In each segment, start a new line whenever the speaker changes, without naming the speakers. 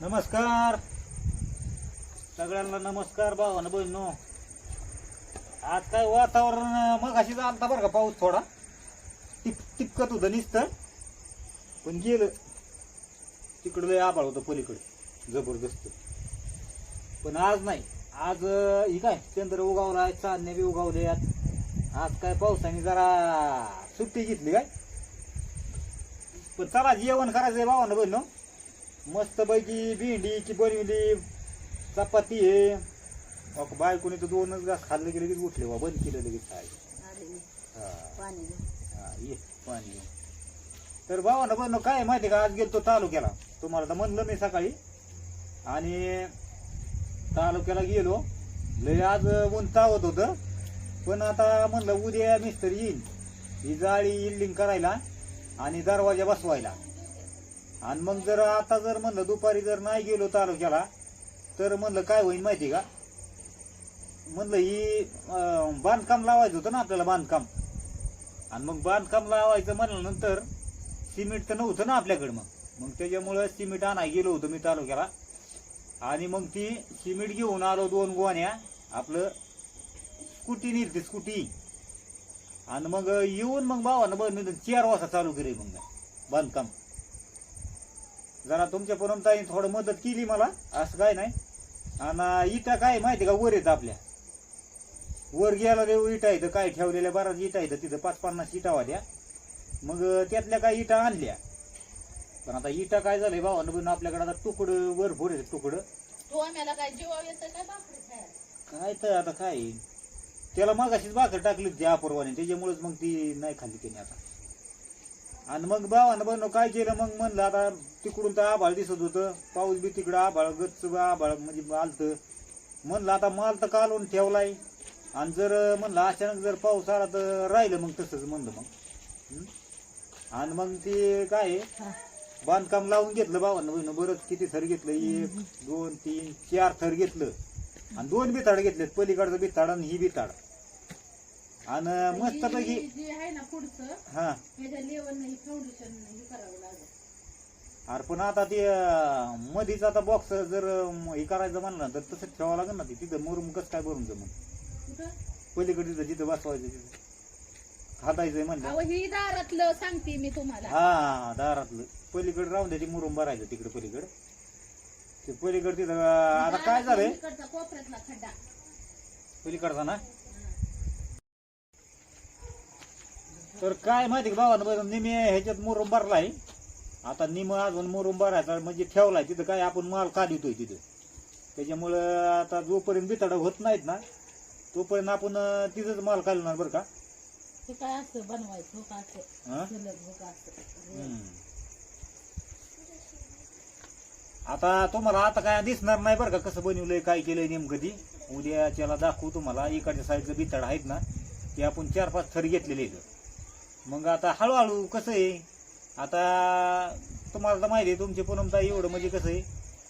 नमस्कार. सगळ्यांना नमस्कार भावानं बहिणो आज काय वातावरण मग अशीच आलता बरं का पाऊस थोडा. टिप टिपकत होतं निसतं पण गेलं. तिकडं लय आबाळ होतं पलीकडे. जबरदस्त. पण आज नाही. आज ही काय चंद्र उगावलाय चांदणे बी उगावले आज काय पावसाने जरा सुट्टी घेतली काय? पण चला जेवण करायचंय भावानं बहिणो मस्त पैकी भेंडीची बनवली. चपाती आहे. अहो, बायकोने तर दोनच घास खाल्ले की लगेच उठले बा बंद केलं लगेच काय हा,
पाणी
हा, ये पाणी घे. तर भावानं बहिणो काय माहिती का? आज गेलतो तालुक्याला. तुम्हाला तर म्हणलं मी सकाळी. आणि तालुक्याला गेलो. लय आज ऊन तावत होतं. पण आता म्हणलं उद्या मिस्त्री येईल. ही जाळी इल्डिंग करायला आणि दरवाजा बसवायला. आणि मग जर आता जर म्हणलं दुपारी जर नाही गेलो तालुक्याला तर म्हणलं काय होईल माहिती का? म्हणलं ही बांधकाम लावायचं होतं ना आपल्याला बांधकाम. आणि मग बांधकाम लावायचं म्हणल्यानंतर सिमेंट तर नव्हतं ना आपल्याकडं मग. मग त्याच्यामुळं सिमेंट आणाय गेलो होतो मी तालुक्याला. आणि मग ती सिमेंट घेऊन आलो दोन गोण्या आपलं स्कूटी नेली स्कूटी. आणि मग येऊन मग भावानं बघ मी चार वाजता चालू केली मग बांधकाम. जरा तुमच्या परमताईने थोडं मदत केली मला असं काय नाही. आणि इटा काय माहिती का? वर येत आपल्या. वर गेला रे इटा इथं काय ठेवलेल्या बराच इटा इथं तिथं पाच पन्नास इटा होत्या. मग त्यातल्या काही इटा आणल्या. पण आता इटा काय झालंय भावानं पण आपल्याकडे आता तुकडं वर भोर येतं तुकडं.
तो आम्हाला काय जीवा येतं काय भाकरी खायला?
काय तर आता काय? त्याला मागाशीच भाकर टाकली त्या अपूर्वाने त्याच्यामुळेच मग ती नाही खाल्ली त्याने आता. आणि मग भावानं बनव काय केलं? मग म्हणलं आता तिकडून तर आभाळ दिसत होतं. पाऊस बी तिकडं आभाळ गच्च आभाळ म्हणजे आलत. म्हणलं आता माल तर कालवून ठेवलाय. आणि जर म्हणलं अचानक जर पाऊस आला तर राहिलं मग तसंच म्हणलं मग? आणि मग ते काय बांधकाम लावून घेतलं भावानं बहिण बरंच किती थर घेतलं? एक दोन तीन चार थर घेतलं. आणि दोन बिताड घेतलेत. पलीकडचं बिताड आणि ही बिताड आणि मस्तपैकी
ही जी आहे ना पुढचं
हा.
ह्याच्या लेवल नाही फाउंडेशन हे करावं लागेल.
अरे पण आता ते मधीच आता बॉक्स जर हे करायचं म्हणलं तर तसंच ठेवावं लागेल ना ते. तिथं मुरुम कसं काय भरून जमून?
कुठं?
पलीकडे तिथं जिथं बसवायचं तिथं. खातायचंय म्हणलं.
अहो ही दारातलं सांगते मी तुम्हाला.
हा दारातलं. पलीकडे राहून द्यायची मुरुम भरायचं तिकडे पलीकडे. ते पलीकडे तिथं आता काय झालंय?
इकडचा कोपऱ्यातला खड्डा.
पलीकडचा ना? तर काय माहिती का भावानं बरं निमे ह्याच्यात मुरुम भरलाय. आता निम अजून मुरुम भरायचा म्हणजे ठेवलाय. तिथं काय आपण माल काढितोय तिथं. त्याच्यामुळं आता जोपर्यंत बिताड होत नाहीत ना तोपर्यंत आपण तिथंच माल काढणार बरं का?
हे काय असं बनवायचं हो का असं?
हा?
सलग हो का असं?
हम्म. आता तुम्हाला आता काय दिसणार नाही बरं का कसं बनवलंय काय केलंय नेमकं ती? उद्याच्याला दाखवू तुम्हाला इकडच्या साईडचं बिताड आहेत ना ते आपण चार पाच थर घेतलेले आहेत. मग आता हळूहळू कसं आहे? आता तुम्हाला तर माहिती आहे तुमची पूनमता एवढं म्हणजे कसं आहे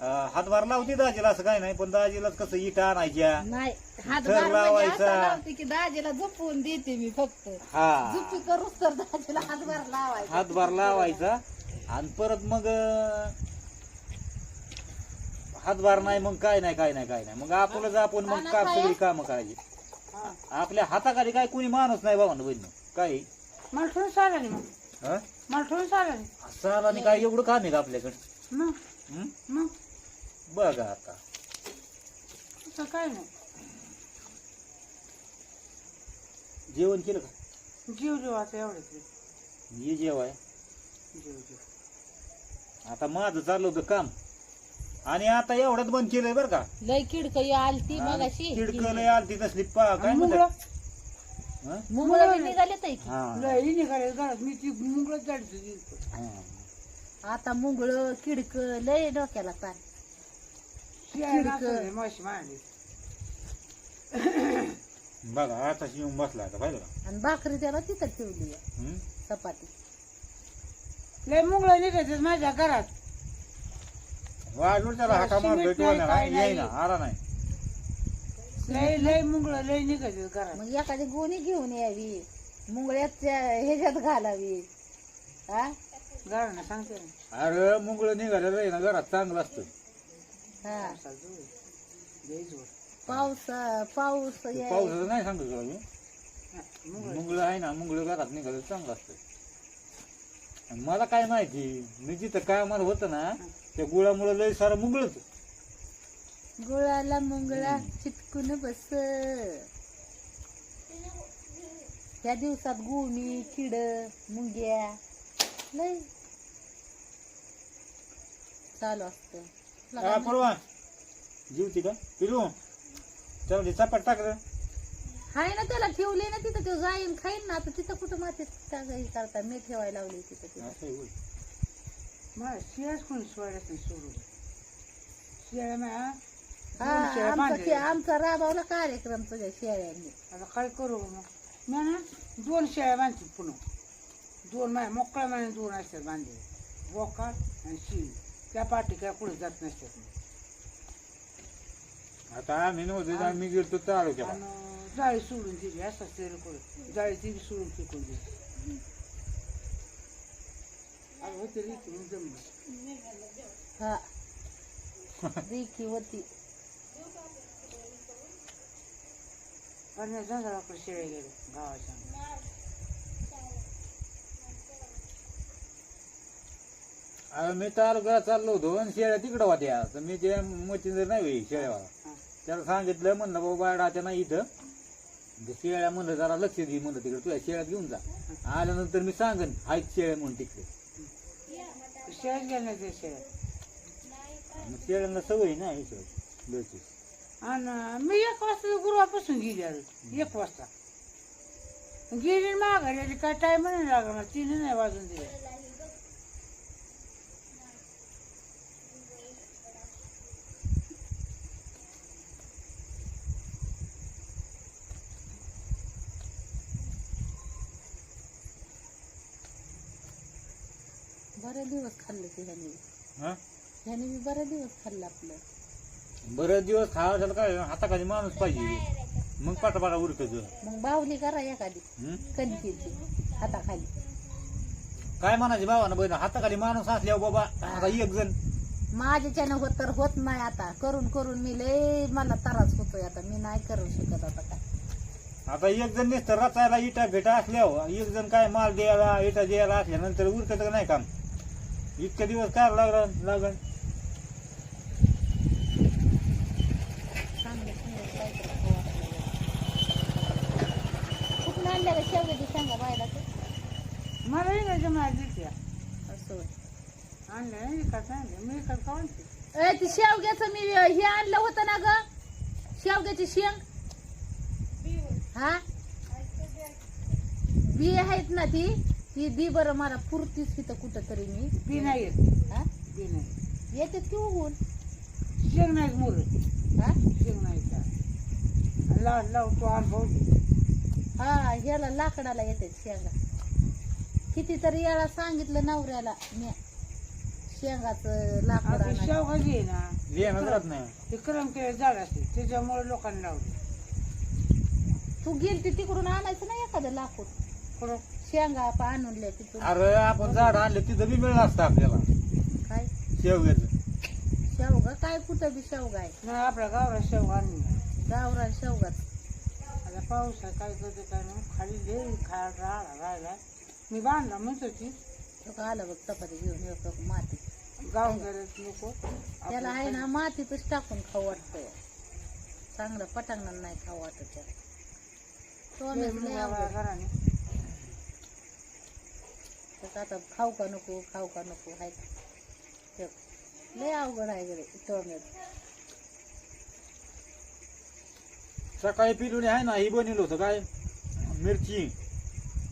अं, हातभार लावते दाजीला असं काय नाही पण दाजीलाच कसं इटा आणायच्या.
नाही हात
थर
बार म्हणजे
लावायचा.
असं लावते की दाजीला देते मी फक्त.
हा.
झुपी करूच तर दाजीला हातभार लावायचा.
हातभार लावायचा. आणि परत मग अं, हातभार नाही मग काय नाही काय नाही काय नाही. मग आपलंच आपण मग काम
काय?
सगळी कामं करायची?
हा.
आपल्या हाताखाली काय कोणी माणूस नाही बाबा बहिण. काय?
मला ठेवून चालेल मग.
हं?
मला ठेवून चालेल
साल आणि काय एवढं काम आहे का आपल्याकडे?
मग
हं?
मग
बघा आता.
काय नाही.
जेवण केलं का?
जीव जीव आता एवढंच
ये जेवाय.
जीव जीव.
आता माझं चाललं होतं काम. आणि आता एवढ्यात बंद केलंय बरं का.
लय किडक आलती मगाशी.
किडकं लय आलती तसली. पा काय
मुंगळं
म्हणतात? हं?
मुंगळ बी निघाले की?
हा.
लई निघाले घरात. मी ती मुंगळच जायची
हा.
आता मुंगळ किडक लय डोक्याला ताण. किडकं.
माशी मांडली
बघा आता येऊन बसला आता पाहिलं का?
आणि भाकरी त्याला तिथं ठेवली आहे,
हं?
चपाती.
लय मुंगळ निघायचं माझ्या घरात.
वाढलो त्याला हाका मारतोय किंवा
नाही.
येईना आला नाही.
लय लय मुंगळ लय निघायचं घरात.
मग एखादी गोणी घेऊन यावी. मुंगळ्याच्या ह्याच्यात घालावी. हा?
सांगते ना.
अरे मुंगळ निघालेलं आहे ना घरात चांगलं असतं.
हा.
लय जोर.
पाऊस पाऊस याय-
पावसाचं नाही सांगतो तुला मी?
हा, मुंगळं.
मुंगळ आहे ना मुंगळ घरात निघालं चांगलं असतं. आणि मला काय माहिती मी जिथं काय मला होतं ना त्या गुळामुळे लय सारं मुंगळच.
गुळाला मुंगळा चिटकून बस. त्या दिवसात गुणी किड मुंग्या लय चालू असत.
हा परवा जीवती का पिलू चल चपाट टाक रे.
हाय ना त्याला ठेवले ना तिथं तो जाईन खाईन ना. आता तिथं कुठं मातीत टाकाई करता? मी ठेवायला लावली तिथं तिथं.
असं आहे होय.
मला शियाच कोणी सोडायचं नाही सोडून म्या
हा
शेळ्या
आमचा
बांधलेल्या.
शे- आमचा राबावला कार्यक्रम तुझ्या शेळ्यांनी.
आता काय करू मग? मी ना दोन शेळ्या बांधते पुन्हा. दोन माय मोकळ्या महिने दोन असतात बांधले. बोका आणि शी त्या पाठी काय पुढे जात नसतात
आता आम्ही नव्हतो आम्ही गेलो चालू केला
आणि जाळी सोडून दिली. असं सेल करून जाळी दिली सोडून फेकून दिली. होते रे इकडून जमलं.
हा. रिकी होती.
आणि जंगलाकडे शेळ्या गेले गावाच्या
अरे मी तालुक्याला चाललो होतो आणि शेळ्या तिकडं होत्या. तर मी ते मचिंदर नाही होई शेळ्यावाला. त्याला सांगितलं म्हणलं बाबा बाळाच्या नाही इथं. ते शेळ्या म्हणलं जरा लक्ष दे म्हणलं तिकडे तुझ्या शेळ्यात घेऊन जा. आल्यानंतर मी सांगन आहेत शेळ्या म्हणून तिकडे.
शेळ्यात गेल्या शेळ्या.
मग शेळ्यांना सवय ना हे लयची.
आणि मी एक वाजता गुरुवापासून गेली अरे एक वाजता. गेली माघारी आली. काय टाइम नाही लागला मला. तिने नाही वाजून दिले.
बरेच दिवस खाल्ले ते ह्याने.
हा?
ह्याने मी बरेच दिवस खाल्लं आपलं.
बरेच दिवस खावा त्याला काय हाताखाली माणूस पाहिजे. मग पाटापाटा उरकत.
मग बावली करा एखादी. कणकीची हाताखाली.
काय म्हणायचे भावानं बहिण? हाताखाली माणूस असल्यावर बाबा आता एक जण.
माझ्याच्यानं होत तर होत नाही आता. करून करून मी लय मला त्रास होतोय आता. मी नाही करू शकत आता काय.
आता एक जण नुसतं रचायला इटा भेटा असल्यावर एक जण काय माल द्यायला इटा द्यायला असल्यानंतर उरकत नाही काम. इतके दिवस काय लागलं लागल
चांगलं चांगलं काहीतरी खाऊ आपल्याला. कुठून आणल्या का शेवग्याची सांगा बायला
मला नाही जमा दिली
असं.
आणलं विकत आणलं. मी विकत का आणते
ए ते शेवग्याचं मी हे आणलं होतं ना ग? शेवग्याची शेंग? हा? बी आहेत ना ती? ती दी बरं मला पुरतीच तिथं कुठं तरी मी.
बी नाही येत.
हा?
बी नाही
येतात की उगून
शेंग नाही मोर
हा?
शेंग नाही का लाव लाव तो अनुभव घे.
हा ह्याला लाकडाला येतात शेंगा. कितीतरी याला सांगितलं नवऱ्याला मी शेंगाचं लाकूड
आता आहे ना.
नाही.
ते करम केलं झाड असते. त्याच्यामुळे लोकांना लावले
तू गेलती तिकडून आणायचं ना एखादं लाकूड? शेंगा आपण आणून लय तिथून.
अरे आपण झाड आणलं तिथं बी मिळलं असतं आपल्याला.
काय?
शेवग्याचं.
शेवगा? काय कुठं बी शेवगा आहे?
नाही आपल्या गावाला शेवगा आणून
गावरान शेवगाच.
आता पाऊस आहे काय करते काय नाही. खाली लय खायला राहिला राहिला मी बांधला म्हणत होती.
तो का आलं बघ चपाती घेऊन येतो माती.
गाव करत नको.
त्याला आहे ना मातीतच टाकून खाऊ वाटतं. चांगलं पटांगण नाही खाऊ वाटत त्याला. सोनच लय अवघड.
घराने.
त्याचं आता खाऊ का नको खाऊ का नको हाय ते लय अवघड आहे गडे टोमॅटो
सकाळी पिलुनी आहे ना ही बनवलं होतं काय? मिरची.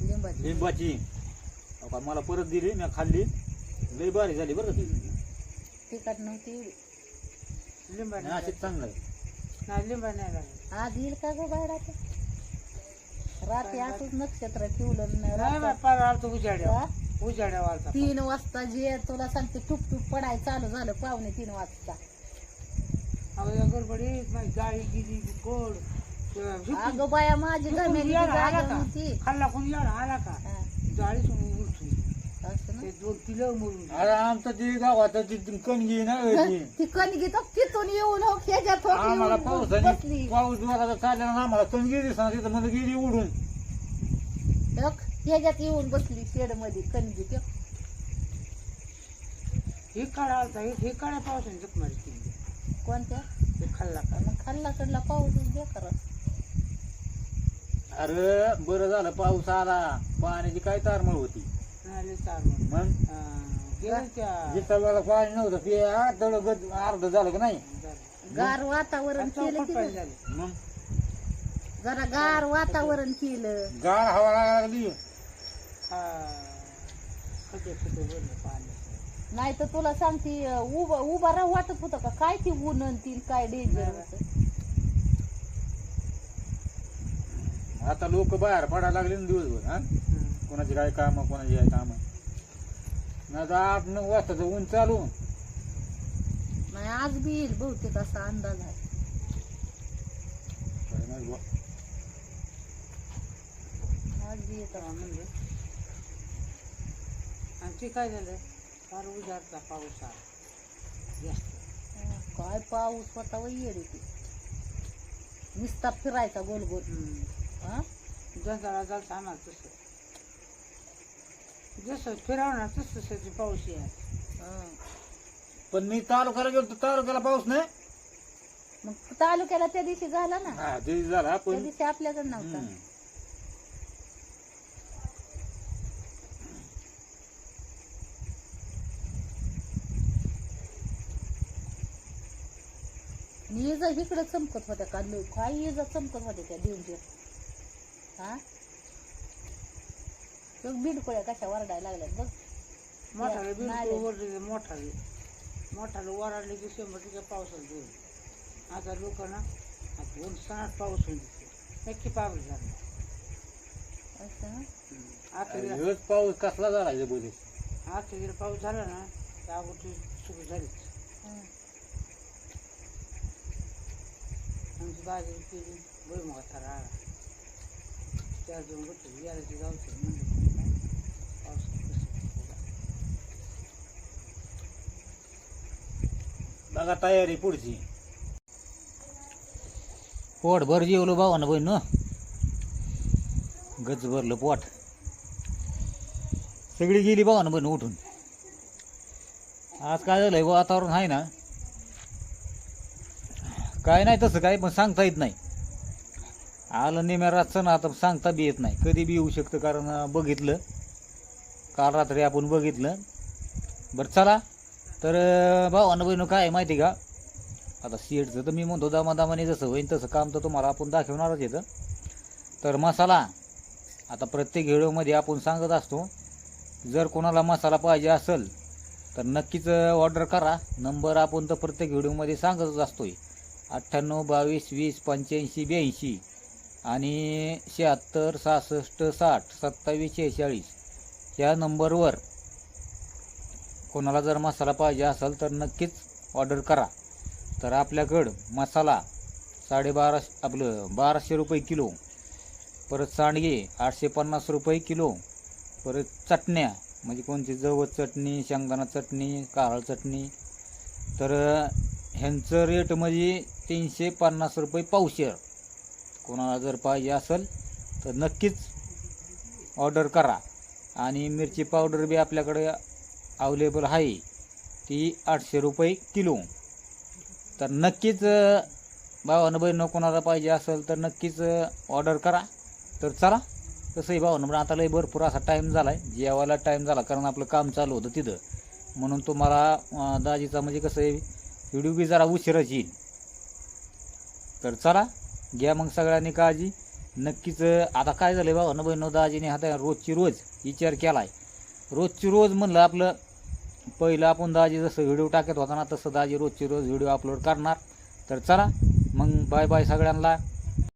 लिंबाची.
लिंबाची. अहो का मला परत दिली मी खाल्ली. लई बारी झाली बरं का ती.
तिखट नव्हती.
लिंबा
अशीच चांगलं आहे.
नाही लिंबा नाही
आज येईल का गो बाहेर रात्री असंच नक्षत्र ठेवलं
नाही
रात्र-
बापा आलतो उजाड्या.
हा? तीन वाजता जे तुला सांगते टुक टुक पडाय चालू झालं पावणे तीन वाजता.
अहो या गडबडीत माझी गाडी गेली कोड
अगं बाया माझी
खाल्ला कोणी आला का जाळी उलटून
असं ना
ते दोन किलो मरून गेले.
अरे आमचं ते गावात ती कणगी ना ती.
ती कणगी तर तिथून येऊन हो ह्याच्यात हो
आम्हाला
येऊन
पावसाने
बसली
पाऊस जोराचा चालला ना आम्हाला कणगी दिसणार तिथं म्हणजे गेली उडून
येऊन बसली शेडमध्ये कणगी ते
हे काळा हे हे काळ्या पावसाने जप मारी केली
कोणत्या
हे खाल्ला का
मग खाल्ला कडला पाऊसच बेकार असतो.
अरे बरं झालं पाऊस आला. पाण्याची काय तारमळ होती? मग? जिथं वेळेला पाणी नव्हतं ते अर्ध गद अर्ध झालं का नाही.
गार वातावरण केलं की
मग?
जरा गार वातावरण केलं.
गार हवा लागली.
हा
नाही तर तुला सांगते उभा उभा राह वाटत होतं का? काय ती ऊन काय डेंजर होतं?
आता लोक बाहेर पडायला लागले ना दिवसभर हा?
हं.
कोणाची काय काम कोणाची काय काम? नाही तर आठ नऊ वाजताचं ऊन चालू.
नाही आज बी येईल बहुतेक असा अंदाज आहे.
काय नाही बुवा.
आज बी येत
आणि ते काय झालं फार उजाडचा पाऊस आला. जास्त.
काय पाऊस होता व येड ती नुसता फिरायचा गोल गोल
हं.
हा?
जंजाळा जायचं आम्हाला तसं. जसं फिरवणार तसं तसं पाऊस यायला
हा.
पण मी तालुक्याला गेलो तर तालुक्याला पाऊस नाही.
मग तालुक्याला त्या दिवशी झाला ना?
हा ते झाला
त्या
पण
दिवशी आपल्याकडे नव्हता.
हम्म.
आणि इजा इकडे चमकत होत्या का? लय काय इजा चमकत होत्या त्या डेंजर हा? बघ बिडकोळ्या कशा वरडायला लागल्यात बघ.
मोठाले बिलकुल मोठाले. मोठाले ओरडले की शंभर टक्के पावसाला जोर आता लोक ना आता दोन सणात पाऊस होईल नक्की पाऊस झाला? आता
पाऊस कसला झाला हे
आता गेला पाऊस झाला ना त्या गोष्टी सुरू झालीच. आमची बाजी केली भुईमुगाचा राळा त्या दोन गोष्टी यायची म्हणजे
बघा तयारी पुढची. पोट भर जेवलो भावानं बहीण. गच भरलं पोट. सगळी गेली भावानं बहीण उठून. आज काय झालंय वातावरण आहे ना. काय नाही तसं काय पण सांगता येत नाही. आलं नेम्या रातचं ना आता सांगता बी येत नाही. कधी बी येऊ शकतं कारण बघितलं. काल रात्री आपण बघितलं. बरं चला. तर भावानं बहिणं काय आहे माहिती का? आता सीटचं तर मी म्हणतो दामादामाने जसं होईल तसं काम तर तुम्हाला आपण दाखवणारच येतं तर. मसाला आता प्रत्येक व्हिडिओमध्ये आपण सांगत असतो जर कोणाला मसाला पाहिजे असेल तर नक्कीच ऑर्डर करा. नंबर आपण तर प्रत्येक व्हिडिओमध्ये सांगतच असतोय. अठ्ठ्याण्णव बावीस वीस पंच्याऐंशी ब्याऐंशी. आणि शहात्तर सहासष्ट साठ सत्तावीस शेहेचाळीस या नंबरवर कोणाला जर मसाला पाहिजे असेल तर नक्कीच ऑर्डर करा. तर आपल्याकडं मसाला साडेबारा आपलं बाराशे रुपये किलो परत सांडगे आठशे पन्नास रुपये किलो परत चटण्या म्हणजे कोणती जवळ चटणी शेंगदाणा चटणी कारळ चटणी. तर ह्यांचं रेट म्हणजे तीनशे पन्नास रुपये पावशेर. कोणाला जर पाहिजे असेल तर नक्कीच ऑर्डर करा. आणि मिरची पावडर बी आपल्याकडे अवेलेबल आहे ती आठशे रुपये किलो. तर नक्कीच भावानं बहिणं कोणाला पाहिजे असेल तर नक्कीच ऑर्डर करा. तर चला तसंही भावानं पण आता लय भरपूर असा टाईम झाला आहे जेवायला टाईम झाला कारण आपलं काम चालू होतं तिथं. म्हणून तुम्हाला दाजीचा म्हणजे कसं आहे व्हिडिओ बी जरा उशिराच येईल. तर चला घ्या मग सगळ्यांनी काळजी. नक्कीच आता काय झालं भावानं बहिणं दाजीने आता रोजची रोज विचार केला आहे रोजची रोज म्हणलं आपलं पहिलं आपण दाजी जसं व्हिडिओ टाकत होता ना तसं दाजी रोजची रोज व्हिडिओ अपलोड करणार. तर चला मग बाय बाय सगळ्यांना.